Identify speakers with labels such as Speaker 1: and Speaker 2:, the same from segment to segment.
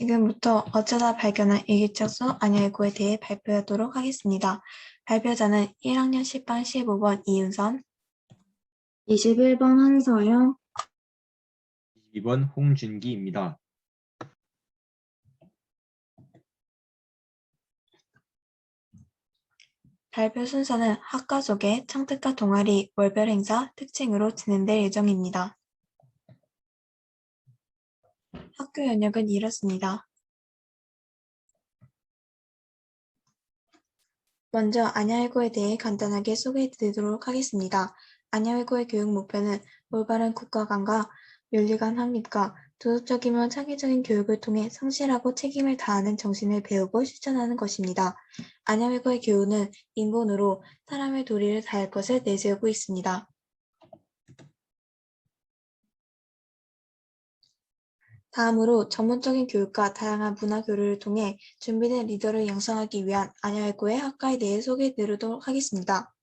Speaker 1: 지금부터 어쩌다 발견한 일기적수 안열고에 대해 발표하도록 하겠습니다. 발표자는 1학년 10반 15번 이윤선,
Speaker 2: 21번 한서영,
Speaker 3: 22번 홍준기입니다.
Speaker 1: 발표 순서는 학과 소개, 창특과 동아리, 월별 행사, 특징으로 진행될 예정입니다. 학교 연역은 이렇습니다. 먼저 안야일고에 대해 간단하게 소개해 드리도록 하겠습니다. 안야일고의 교육 목표는 올바른 국가관과 윤리관 확립과 도덕적이며 창의적인 교육을 통해 성실하고 책임을 다하는 정신을 배우고 실천하는 것입니다. 안야일고의 교훈은 인본으로 사람의 도리를 다할 것을 내세우고 있습니다. 다음으로 전문적인 교육과 다양한 문화 교류를 통해 준비된 리더를 양성하기 위한 안야일고의 학과에 대해 소개해 드리도록 하겠습니다.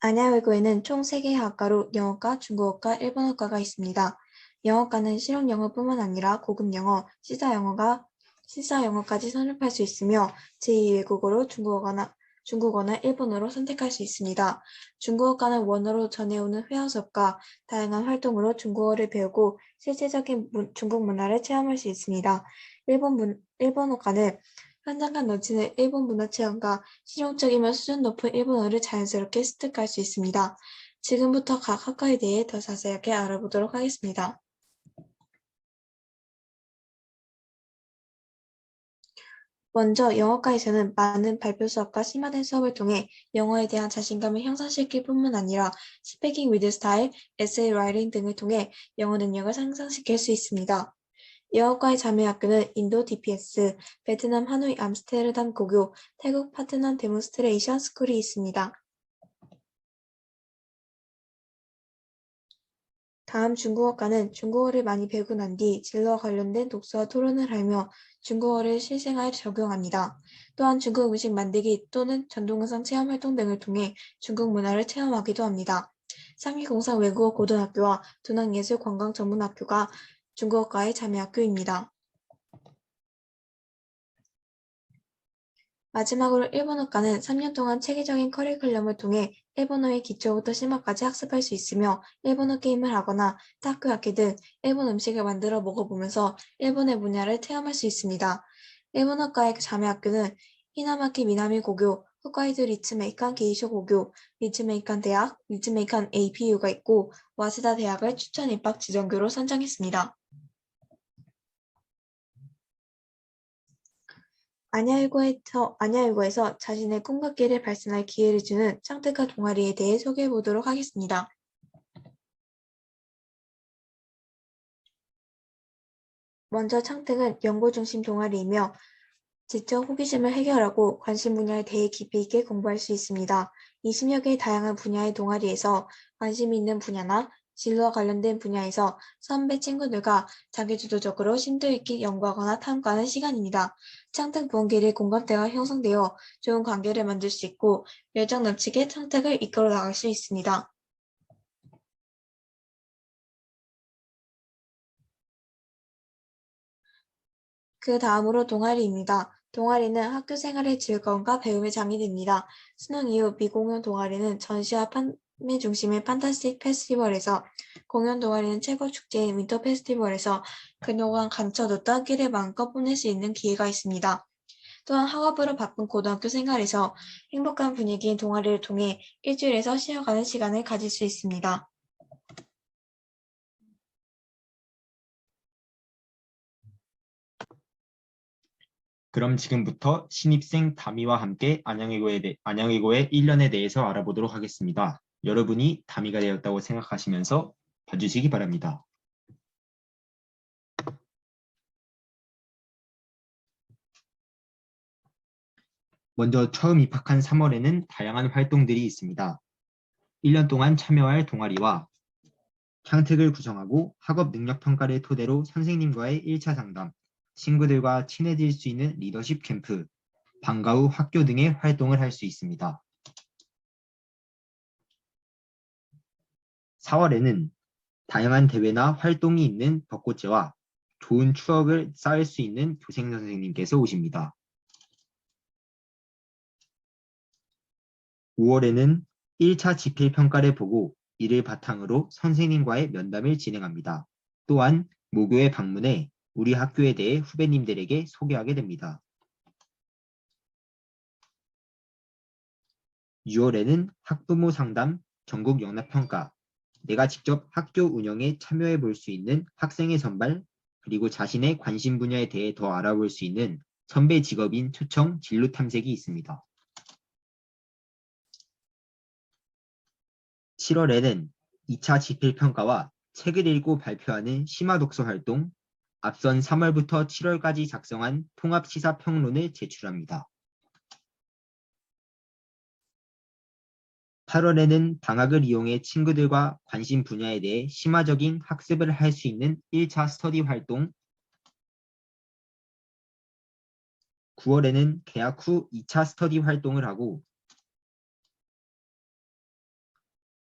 Speaker 1: 안야외고에는 총 3개의 학과로 영어과, 중국어과, 일본어과가 있습니다. 영어과는 실용 영어뿐만 아니라 고급 영어, 시사 영어가 시사 영어까지 선입할 수 있으며 제2 외국어로 중국어나 중국어나 일본어로 선택할 수 있습니다. 중국어과는 원어로 전해오는 회화 수업과 다양한 활동으로 중국어를 배우고 실제적인 문- 중국 문화를 체험할 수 있습니다. 일본 문, 일본어과는 현장감 넘치는 일본 문화 체험과 실용적이며 수준 높은 일본어를 자연스럽게 습득할 수 있습니다. 지금부터 각 학과에 대해 더 자세하게 알아보도록 하겠습니다. 먼저 영어과에서는 많은 발표 수업과 심화된 수업을 통해 영어에 대한 자신감을 향상시킬 뿐만 아니라 스피킹 위드 스타일, 에세이 라이팅 등을 통해 영어 능력을 향상시킬 수 있습니다. 영어과의 자매학교는 인도 DPS, 베트남 하노이 암스테르담 고교, 태국 파트넘 데몬스트레이션 스쿨이 있습니다. 다음 중국어과는 중국어를 많이 배우고 난 뒤 진로와 관련된 독서와 토론을 하며 중국어를 실생활에 적용합니다. 또한 중국 음식 만들기 또는 전동영상 체험 활동 등을 통해 중국 문화를 체험하기도 합니다. 상위공상 외국어 고등학교와 둔항예술관광전문학교가 중국어과의 자매학교입니다. 마지막으로 일본어과는 3년 동안 체계적인 커리큘럼을 통해 일본어의 기초부터 심화까지 학습할 수 있으며 일본어 게임을 하거나 타코야키 등 일본 음식을 만들어 먹어보면서 일본의 문화를 체험할 수 있습니다. 일본어과의 자매학교는 히나마키 미나미 고교, 홋카이도 리츠메이칸 게이쇼 고교, 리츠메이칸 대학, 리츠메이칸 APU가 있고 와세다 대학을 추천 입학 지정교로 선정했습니다. 안야일고에서, 안야일고에서 자신의 꿈과 길을 발산할 기회를 주는 창특과 동아리에 대해 소개해 보도록 하겠습니다. 먼저 창특은 연구 중심 동아리이며 지적 호기심을 해결하고 관심 분야에 대해 깊이 있게 공부할 수 있습니다. 20여 개의 다양한 분야의 동아리에서 관심 있는 분야나 진로와 관련된 분야에서 선배 친구들과 자기주도적으로 심도 있게 연구하거나 탐구하는 시간입니다. 창특 부원끼리 공감대가 형성되어 좋은 관계를 만들 수 있고 열정 넘치게 창특을 이끌어 나갈 수 있습니다. 그 다음으로 동아리입니다. 동아리는 학교 생활의 즐거움과 배움의 장이 됩니다. 수능 이후 미공연 동아리는 전시와 판 매 중심의 판타스틱 페스티벌에서 공연 동아리는 최고 축제인 윈터 페스티벌에서 그동안 감춰뒀던 끼를 마음껏 뽐낼 수 있는 기회가 있습니다. 또한 학업으로 바쁜 고등학교 생활에서 행복한 분위기인 동아리를 통해 일주일에서 쉬어가는 시간을 가질 수 있습니다.
Speaker 3: 그럼 지금부터 신입생 다미와 함께 안양외고에 대, 안양외고의 1년에 대해서 알아보도록 하겠습니다. 여러분이 다미가 되었다고 생각하시면서 봐주시기 바랍니다. 먼저 처음 입학한 3월에는 다양한 활동들이 있습니다. 1년 동안 참여할 동아리와 창특을 구성하고 학업 능력 평가를 토대로 선생님과의 1차 상담, 친구들과 친해질 수 있는 리더십 캠프, 방과 후 학교 등의 활동을 할 수 있습니다. 4월에는 다양한 대회나 활동이 있는 벚꽃제와 좋은 추억을 쌓을 수 있는 교생 선생님께서 오십니다. 5월에는 1차 지필평가를 보고 이를 바탕으로 선생님과의 면담을 진행합니다. 또한 모교에 방문해 우리 학교에 대해 후배님들에게 소개하게 됩니다. 6월에는 학부모 상담, 전국 연합평가, 내가 직접 학교 운영에 참여해 볼 수 있는 학생의 선발, 그리고 자신의 관심 분야에 대해 더 알아볼 수 있는 선배 직업인 초청 진로 탐색이 있습니다. 7월에는 2차 지필평가와 책을 읽고 발표하는 심화독서 활동, 앞선 3월부터 7월까지 작성한 통합시사평론을 제출합니다. 8월에는 방학을 이용해 친구들과 관심 분야에 대해 심화적인 학습을 할 수 있는 1차 스터디 활동, 9월에는 개학 후 2차 스터디 활동을 하고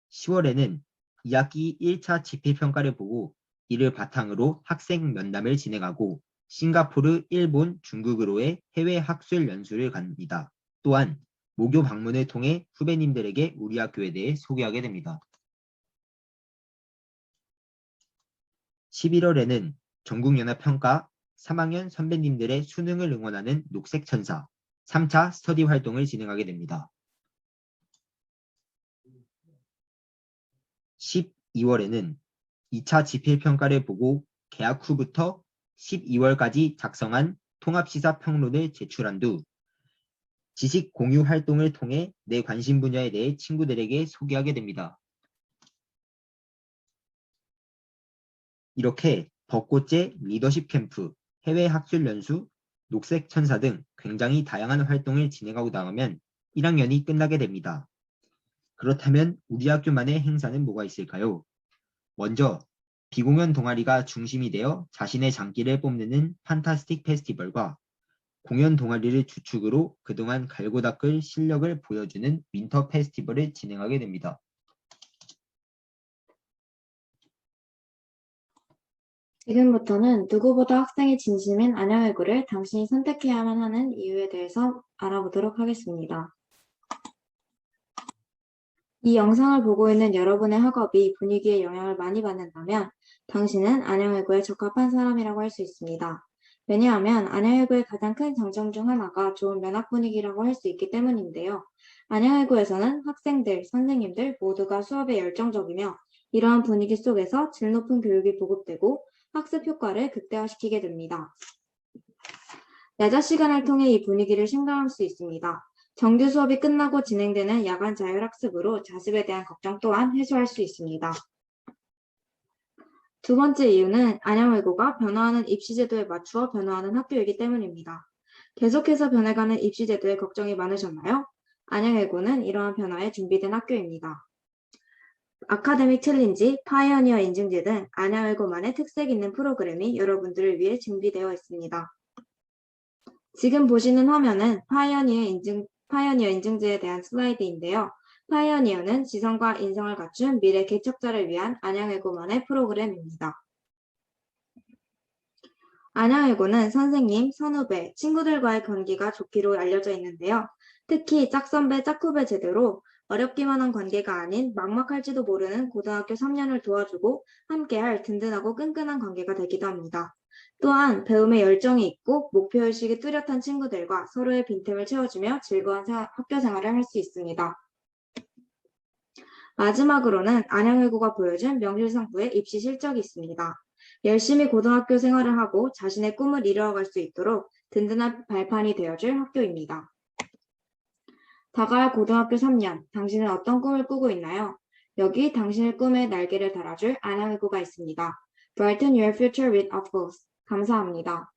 Speaker 3: 10월에는 2학기 1차 지필평가를 보고 이를 바탕으로 학생 면담을 진행하고 싱가포르, 일본, 중국으로의 해외 학술 연수를 갑니다. 또한 모교 방문을 통해 후배님들에게 우리 학교에 대해 소개하게 됩니다. 11월에는 전국연합평가 3학년 선배님들의 수능을 응원하는 녹색천사 3차 스터디 활동을 진행하게 됩니다. 12월에는 2차 지필평가를 보고 개학 후부터 12월까지 작성한 통합시사 평론을 제출한 후 지식 공유 활동을 통해 내 관심 분야에 대해 친구들에게 소개하게 됩니다. 이렇게 벚꽃제 리더십 캠프, 해외 학술 연수, 녹색 천사 등 굉장히 다양한 활동을 진행하고 나가면 1학년이 끝나게 됩니다. 그렇다면 우리 학교만의 행사는 뭐가 있을까요? 먼저 비공연 동아리가 중심이 되어 자신의 장기를 뽐내는 판타스틱 페스티벌과 공연 동아리를 주축으로 그동안 갈고 닦을 실력을 보여주는 윈터 페스티벌을 진행하게 됩니다.
Speaker 2: 지금부터는 누구보다 학생의 진심인 안양외고를 당신이 선택해야만 하는 이유에 대해서 알아보도록 하겠습니다. 이 영상을 보고 있는 여러분의 학업이 분위기에 영향을 많이 받는다면 당신은 안양외고에 적합한 사람이라고 할 수 있습니다. 왜냐하면 안양외고의 가장 큰 장점 중 하나가 좋은 면학 분위기라고 할 수 있기 때문인데요. 안양외고에서는 학생들, 선생님들 모두가 수업에 열정적이며 이러한 분위기 속에서 질 높은 교육이 보급되고 학습 효과를 극대화시키게 됩니다. 야자 시간을 통해 이 분위기를 심감할 수 있습니다. 정규 수업이 끝나고 진행되는 야간 자율학습으로 자습에 대한 걱정 또한 해소할 수 있습니다. 두 번째 이유는 안양외고가 변화하는 입시제도에 맞추어 변화하는 학교이기 때문입니다. 계속해서 변해가는 입시제도에 걱정이 많으셨나요? 안양외고는 이러한 변화에 준비된 학교입니다. 아카데믹 챌린지, 파이어니어 인증제 등 안양외고만의 특색 있는 프로그램이 여러분들을 위해 준비되어 있습니다. 지금 보시는 화면은 파이어니어 인증, 파이어니어 인증제에 대한 슬라이드인데요. 파이어니어는 지성과 인성을 갖춘 미래 개척자를 위한 안양외고만의 프로그램입니다. 안양외고는 선생님, 선후배, 친구들과의 관계가 좋기로 알려져 있는데요. 특히 짝선배, 짝후배 제도로 어렵기만 한 관계가 아닌 막막할지도 모르는 고등학교 3년을 도와주고 함께할 든든하고 끈끈한 관계가 되기도 합니다. 또한 배움에 열정이 있고 목표의식이 뚜렷한 친구들과 서로의 빈틈을 채워주며 즐거운 사- 학교 생활을 할 수 있습니다. 마지막으로는 안양외고가 보여준 명실상부의 입시 실적이 있습니다. 열심히 고등학교 생활을 하고 자신의 꿈을 이루어갈 수 있도록 든든한 발판이 되어줄 학교입니다. 다가올 고등학교 3년, 당신은 어떤 꿈을 꾸고 있나요? 여기 당신의 꿈에 날개를 달아줄 안양외고가 있습니다. Brighten your future with utmost. 감사합니다.